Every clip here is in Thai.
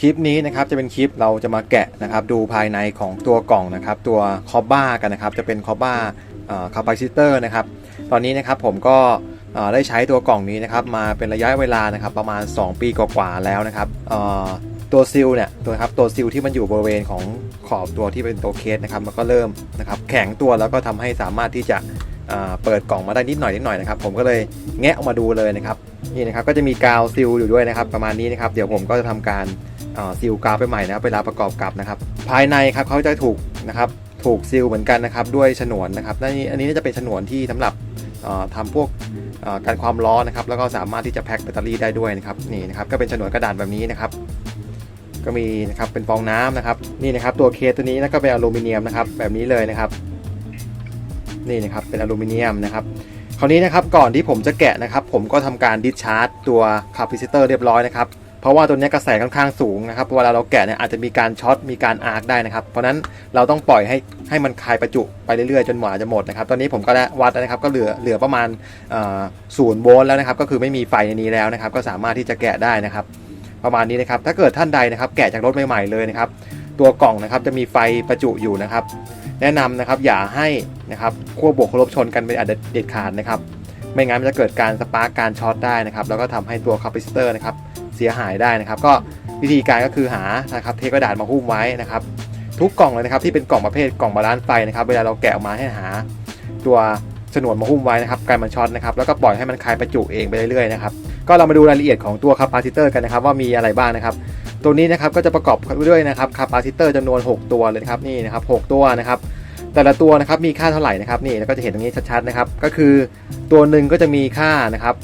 คลิปนี้นะครับจะเป็นคลิปเราจะมาแกะนะครับดูภายในของตัวกล่องนะครับตัวคอบ้ากันนะครับจะเป็นคอบ้าคาปาซิเตอร์นะครับตอนนี้นะครับผมก็ได้ใช้ตัวกล่องนี้นะครับมาเป็นระยะเวลานะครับประมาณ 2 ปีกว่าๆแล้วนะครับตัวซิลเนี่ยตัวครับตัวซิลที่มันอยู่บริเวณของขอบตัวที่เป็นตัวเคสนะครับมันก็เริ่มนะครับแข็งตัวแล้วก็ทำให้สามารถที่จะเปิดกล่องมาได้นิดหน่อยนิดหน่อยนะครับผมก็เลยแงะออกมาดูเลยนะครับนี่นะครับก็จะมีกาวซิลอยู่ด้วยนะครับประมาณนี้นะครับเดี๋ยวผมก็จะทำการ ซีลกาวไปใหม่นะครับเวลาประกอบกับนะครับ ภายในครับเขาจะถูกนะครับถูกซีลเหมือนกันนะครับด้วยฉนวนนะครับนี่อันนี้น่าจะเป็นฉนวนที่สำหรับเอ่อทำพวกการความร้อนนะครับ แล้วก็สามารถที่จะแพ็คแบตเตอรี่ได้ด้วยนะครับนี่นะครับก็เป็นฉนวนกระดาษแบบนี้นะครับก็มีนะครับเป็นฟองน้ำนะครับนี่นะครับตัวเคสตัวนี้นะก็เป็นอลูมิเนียมนะครับแบบนี้เลยนะครับ นี่นะครับเป็นอลูมิเนียมนะครับคราวนี้นะครับก่อนที่ผมจะแกะนะครับ ผมก็ทำการดิชาร์จตัวคาปิซิเตอร์เรียบร้อยนะครับ เพราะว่าตัวนี้กระแสค่อนข้างสูงนะครับเวลาเราแกะเนี่ยอาจจะมีการช็อตมีการอาร์คได้นะครับ เพราะนั้นเราต้องปล่อยให้ให้มันคายประจุไปเรื่อยๆจนหมดจะหมดนะครับ ตอนนี้ผมก็ได้วัดนะครับ ก็เหลือเหลือประมาณศูนย์โวลต์แล้วนะครับ ก็คือไม่มีไฟในนี้แล้วนะครับ ก็สามารถที่จะแกะได้นะครับ ประมาณนี้นะครับ ถ้าเกิดท่านใดนะครับ แกะจากรถใหม่ๆเลยนะครับ ตัวกล่องนะครับจะมีไฟประจุอยู่นะครับ แนะนำนะครับอย่าให้นะครับขั้วบวกขั้วลบชนกันเป็นอันเด็ดขาดนะครับ ไม่งั้นมันจะเกิดการสปาร์กการช็อตได้นะครับ แล้วก็ทำให้ตัวคาปิซิเตอร์นะครับ สียหายได้นะครับ ก็วิธีการก็คือหานะครับเทปกระดาษมาหุ้มไว้นะครับ ทุกกล่องเลยนะครับที่เป็นกล่องประเภทกล่องบาลานซ์ไฟนะครับ เวลาเราแกะออกมาให้หา ตัวฉนวนมาหุ้มไว้นะครับการมันช็อตนะครับแล้วก็ปล่อยให้มันคลายประจุเองไปเรื่อยๆนะครับก็เรามาดูรายละเอียดของตัวคาปาซิเตอร์กันนะครับว่ามีอะไรบ้างนะครับ ตัวนี้นะครับก็จะประกอบด้วยนะครับคาปาซิเตอร์จำนวน 6 ตัวเลยครับนี่นะครับ6ตัวนะครับแต่ละตัวนะครับมีค่าเท่าไหร่นะครับนี่แล้วก็จะเห็นตรงนี้ชัดๆนะครับก็คือตัวหนึ่งก็จะมีค่านะครับ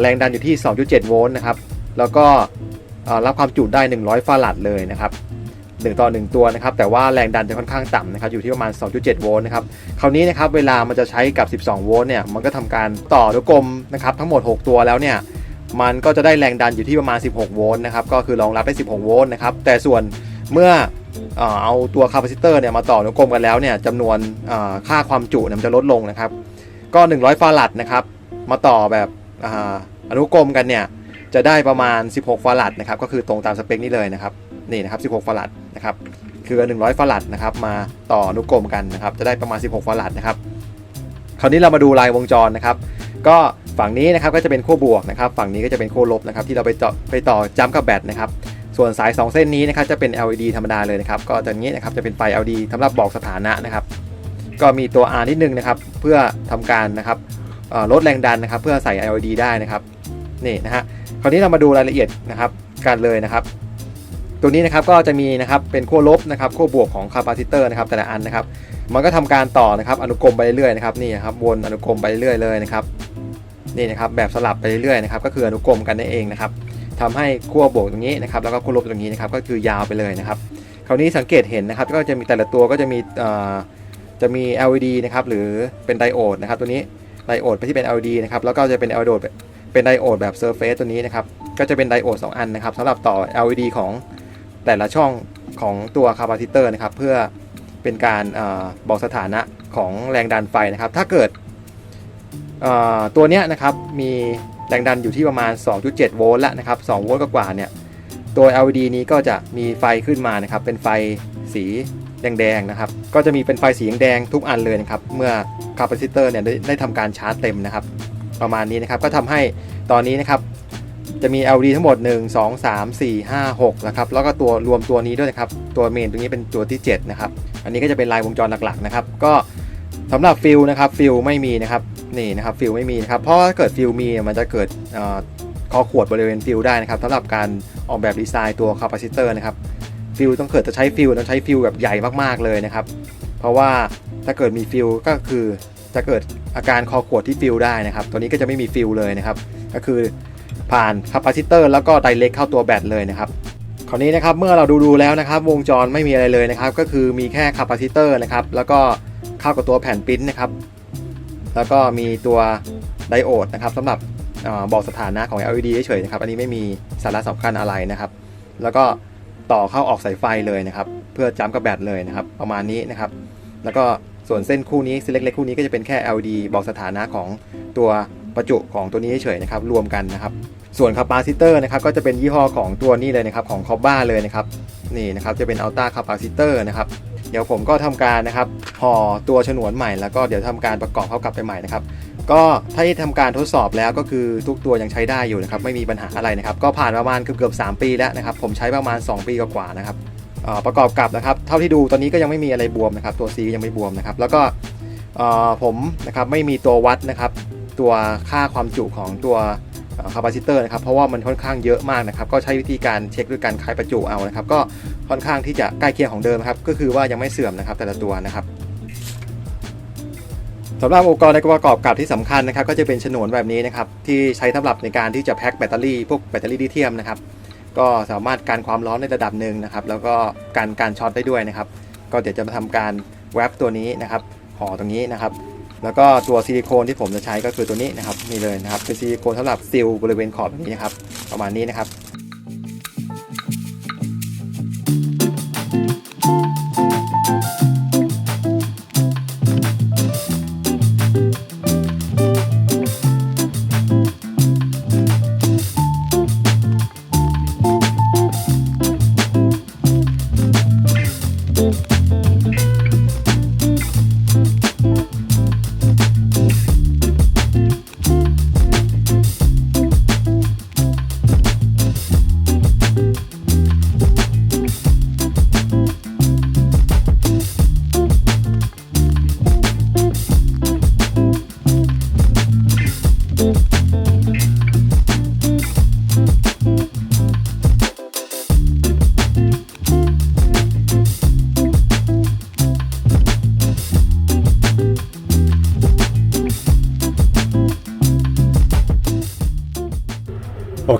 แรงดันอยู่ที่ 2.7 โวลต์นะครับ แล้วก็รับความจุได้ 100 ฟาราดเลยนะครับ1ต่อ 1 ตัวนะครับ แต่ว่าแรงดันจะค่อนข้างต่ำนะครับ อยู่ที่ประมาณ 2.7 โวลต์นะครับ คราวนี้นะครับ เวลามันจะใช้กับ 12 โวลต์เนี่ย มันก็ทำการต่อลูกกลมนะครับ ทั้งหมด 6 ตัวแล้วเนี่ย มันก็จะได้แรงดันอยู่ที่ประมาณ 16 โวลต์นะครับ ก็คือรองรับได้ 16 โวลต์นะครับ แต่ส่วนเมื่อเอาตัวคาปาซิเตอร์เนี่ยมาต่อลูกกลมกันแล้วเนี่ยจำนวนค่าความจุเนี่ยมันจะลดลงนะครับ ก็ 100 ฟาราดนะครับ มาต่อแบบออนุกรมกันเนี่ย จะได้ประมาณ 16 ฟาราดนะครับก็คือตรงตามสเปคนี้เลยนะครับนี่นะครับ 16 ฟาราดนะครับคือ 100 ฟาราดนะครับมาต่อนุกรมกันนะครับจะได้ประมาณ 16 ฟาราดนะครับคราวนี้เรามาดูลายวงจรนะครับ ก็ฝั่งนี้นะครับก็จะเป็นขั้วบวกนะครับ ฝั่งนี้ก็จะเป็นขั้วลบนะครับที่เราไปต่อไปต่อจัมกับแบตนะครับส่วนสาย 2 เส้นนี้นะครับจะเป็น LED ธรรมดาเลยนะครับก็จะนี้นะครับจะเป็นไฟ LED สำหรับบอกสถานะนะครับ ก็มีตัว R นิดนึงนะครับเพื่อทำการนะครับลดแรงดันนะครับ เพื่อใส่ LED ได้นะครับ นี่นะฮะคราวนี้เรามาดูรายละเอียดนะครับกันเลยนะครับ ตัวนี้นะครับก็จะมีนะครับเป็นขั้วลบนะครับขั้วบวกของคาปาซิเตอร์นะครับแต่ละอันนะครับ มันก็ทำการต่อนะครับอนุกรมไปเรื่อยๆนะครับนี่นะครับวนอนุกรมไปเรื่อยๆเลยนะครับนี่นะครับแบบสลับไปเรื่อยๆนะครับก็คืออนุกรมกันนั่นเองนะครับทำให้ขั้วบวกตรงนี้นะครับแล้วก็ขั้วลบตรงนี้นะครับก็คือยาวไปเลยนะครับคราวนี้สังเกตเห็นนะครับก็จะมีแต่ละตัวก็จะมีจะมี LED นะครับหรือเป็นไดโอดนะครับตัวนี้ไดโอดไปที่เป็น LED นะครับแล้วก็จะเป็นไดโอด เป็นไดโอดแบบ Surface ตัวนี้นะครับ ก็จะเป็นไดโอด 2 อันนะครับสำหรับต่อ LED ของแต่ละช่องของตัวคาปาซิเตอร์นะครับ เพื่อเป็นการอบอกสถานะของแรงดันไฟนะครับ ถ้าเกิดตัวเนี้ยนะครับมีแรงดันอยู่ที่ประมาณ 2.7 โวลต์แล้วนะครับ 2 โวลต์กว่าเนี่ยตัว LED นี้ก็จะมีไฟขึ้นมานะครับ เป็นไฟสีแดงๆนะครับ ก็จะมีเป็นไฟสีแดงทุกอันเลยนะครับ เมื่อคาปาซิเตอร์เนี่ยได้ทำการชาร์จเต็มนะครับ ประมาณนี้นะครับ ก็ทำให้ตอนนี้นะครับจะมี LED ทั้งหมด 1 2 3 4 5 6นะครับแล้วก็ตัวรวมตัวนี้ด้วยนะครับ ตัวเมนตรงนี้เป็นตัวที่ 7 นะครับ อันนี้ก็จะเป็นลายวงจรหลักๆนะครับ ก็สำหรับฟิลนะครับฟิลไม่มีนะครับนี่นะครับฟิลไม่มีนะครับเพราะว่าถ้าเกิดฟิลมีมันจะเกิดคอขวดบริเวณฟิลได้นะครับสำหรับการออกแบบดีไซน์ตัวคาปาซิเตอร์นะครับฟิลต้องเกิดจะใช้ฟิลต้องใช้ฟิลแบบใหญ่มากๆเลยนะครับ เพราะว่าถ้าเกิดมีฟิลก็คือ จะเกิดอาการคอขวดที่ฟิลได้นะครับ ตัวนี้ก็จะไม่มีฟิลเลยนะครับ ก็คือผ่านคาปาซิเตอร์แล้วก็ไดเรกเข้าตัวแบตเลยนะครับคราวนี้นะครับเมื่อเราดูดูแล้วนะครับวงจรไม่มีอะไรเลยนะครับ ก็คือมีแค่คาปาซิเตอร์นะครับแล้วก็เข้ากับตัวแผ่นปิ้นนะครับแล้วก็มีตัวไดโอดนะครับสำหรับอบอกสถานะของ LED เฉยๆนะครับอันนี้ไม่มีสาระสำคัญอะไรนะครับ แล้วก็ต่อเข้าออกสายไฟเลยนะครับ เพื่อจ้ำกับแบตเลยนะครับ ประมาณนี้นะครับ แล้วก็ ส่วนเส้นคู่นี้เส้นเล็กๆคู่นี้ก็จะเป็นแค่ LED บอกสถานะของตัวประจุของตัวนี้เฉยๆนะครับรวมกันนะครับ ส่วนคาปาซิเตอร์นะครับก็จะเป็นยี่ห้อของตัวนี้เลยนะครับของคอบบ้าเลยนะครับนี่นะครับจะเป็นอัลต้าคาปาซิเตอร์นะครับเดี๋ยวผมก็ทำการนะครับห่อตัวฉนวนใหม่แล้วก็เดี๋ยวทำการประกอบเข้ากลับไปใหม่นะครับก็ถ้าที่ทำการทดสอบแล้วก็คือทุกตัวยังใช้ได้อยู่นะครับไม่มีปัญหาอะไรนะครับก็ผ่านประมาณเกือบเกือบสปีแล้วนะครับผมใช้ประมาณ 2 ปีกว่าๆนะครับ ประกอบกับนะครับเท่าที่ดูตอนนี้ก็ยังไม่มีอะไรบวมนะครับ ตัวซียังไม่บวมนะครับ แล้วก็ผมนะครับไม่มีตัววัดนะครับ ตัวค่าความจุของตัวคาปาซิเตอร์นะครับเพราะว่ามันค่อนข้างเยอะมากนะครับ ก็ใช้วิธีการเช็คด้วยการคายประจุเอานะครับ ก็ค่อนข้างที่จะใกล้เคียงของเดิมครับ ก็คือว่ายังไม่เสื่อมนะครับแต่ละตัวนะครับสำหรับอุปกรณ์ในประกอบกับที่สำคัญนะครับ ก็จะเป็นฉนวนแบบนี้นะครับ ที่ใช้สำหรับในการที่จะแพ็คแบตเตอรี่พวกแบตเตอรี่ลิเธียมนะครับ ก็สามารถการความร้อนในระดับหนึ่งนะครับ แล้วก็การการช็อตได้ด้วยนะครับ ก็เดี๋ยวจะมาทำการแวบตัวนี้นะครับห่อตรงนี้นะครับ แล้วก็ตัวซิลิโคนที่ผมจะใช้ก็คือตัวนี้นะครับนี่เลยนะครับเป็นซิลิโคนสำหรับซิลบริเวณขอบแบบนี้นะครับ ประมาณนี้นะครับ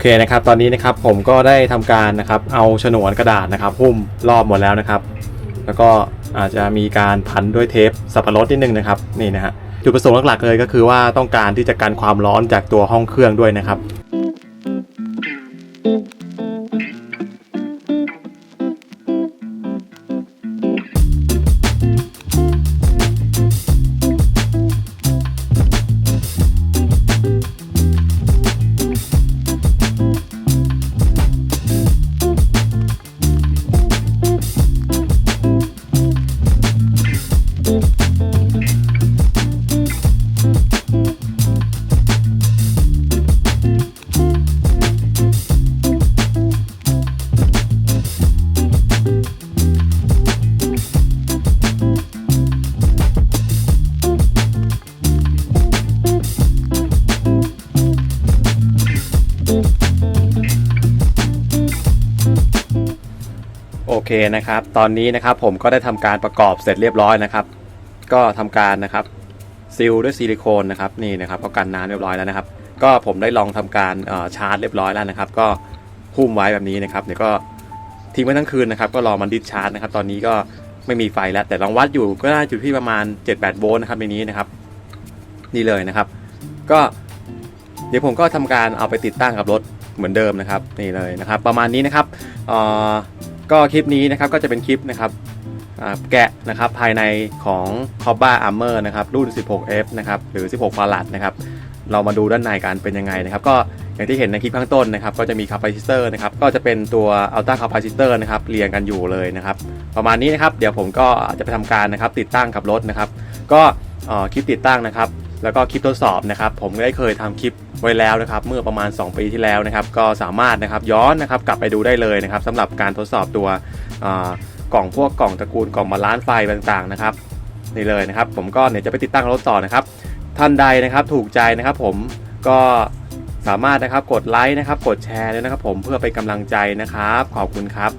เคนะครับตอนนี้นะครับผมก็ได้ทำการนะครับเอาฉนวนกระดาษนะครับหุ้มรอบหมดแล้วนะครับ แล้วก็อาจจะมีการพันด้วยเทปสับปะรดนิดนึงนะครับนี่นะฮะจุดประสงค์หลักๆเลยก็คือว่าต้องการที่จะกันความร้อนจากตัวห้องเครื่องด้วยนะครับ เคนะครับ ตอนนี้นะครับผมก็ได้ทำการประกอบเสร็จเรียบร้อยนะครับ ก็ทำการนะครับซิลด้วยซิลิโคนนะครับนี่นะครับก็กันน้ำเรียบร้อยแล้วนะครับ ก็ผมได้ลองทำการชาร์จเรียบร้อยแล้วนะครับ ก็หุ้มไว้แบบนี้นะครับเดี๋ยวก็ทิ้งไว้ทั้งคืนนะครับ ก็รอมันดิสชาร์จนะครับ ตอนนี้ก็ไม่มีไฟแล้ว แต่ลองวัดอยู่ก็น่าจุดที่ประมาณ 7-8 โวลต์นะครับในนี้นะครับ นี่เลยนะครับ ก็เดี๋ยวผมก็ทำการเอาไปติดตั้งกับรถเหมือนเดิมนะครับนี่เลยนะครับ ประมาณนี้นะครับ ก็คลิปนี้นะครับก็จะเป็นคลิปนะครับแกะนะครับภายในของ c o b b a Armor นะครับรุ่น 16F นะครับหรือ 16 ฟารัดนะครับเรามาดูด้านในกันเป็นยังไงนะครับ ก็อย่างที่เห็นในคลิปข้างต้นนะครับ ก็จะมีคาปาซิเตอร์นะครับ ก็จะเป็นตัว Ultra Capacitor นะครับเรียงกันอยู่เลยนะครับ ประมาณนี้นะครับ เดี๋ยวผมก็จะไปทำการนะครับติดตั้งกับรถนะครับ ก็คลิปติดตั้งนะครับ แล้วก็คลิปทดสอบนะครับ ผมได้เคยทำคลิป ไว้แล้วนะครับเมื่อประมาณ 2 ปีที่แล้วนะครับก็สามารถนะครับย้อนนะครับกลับไปดูได้เลยนะครับสำหรับการทดสอบตัวกล่องพวกกล่องตระกูลกล่องบาลานซ์ไฟต่างๆนะครับนี่เลยนะครับ ผมก็เนี่ยจะไปติดตั้งรถต่อนะครับ ท่านใดนะครับถูกใจนะครับ ผมก็สามารถนะครับกดไลค์นะครับ กดแชร์ด้วยนะครับ ผมเพื่อเป็นกำลังใจนะครับ ขอบคุณครับ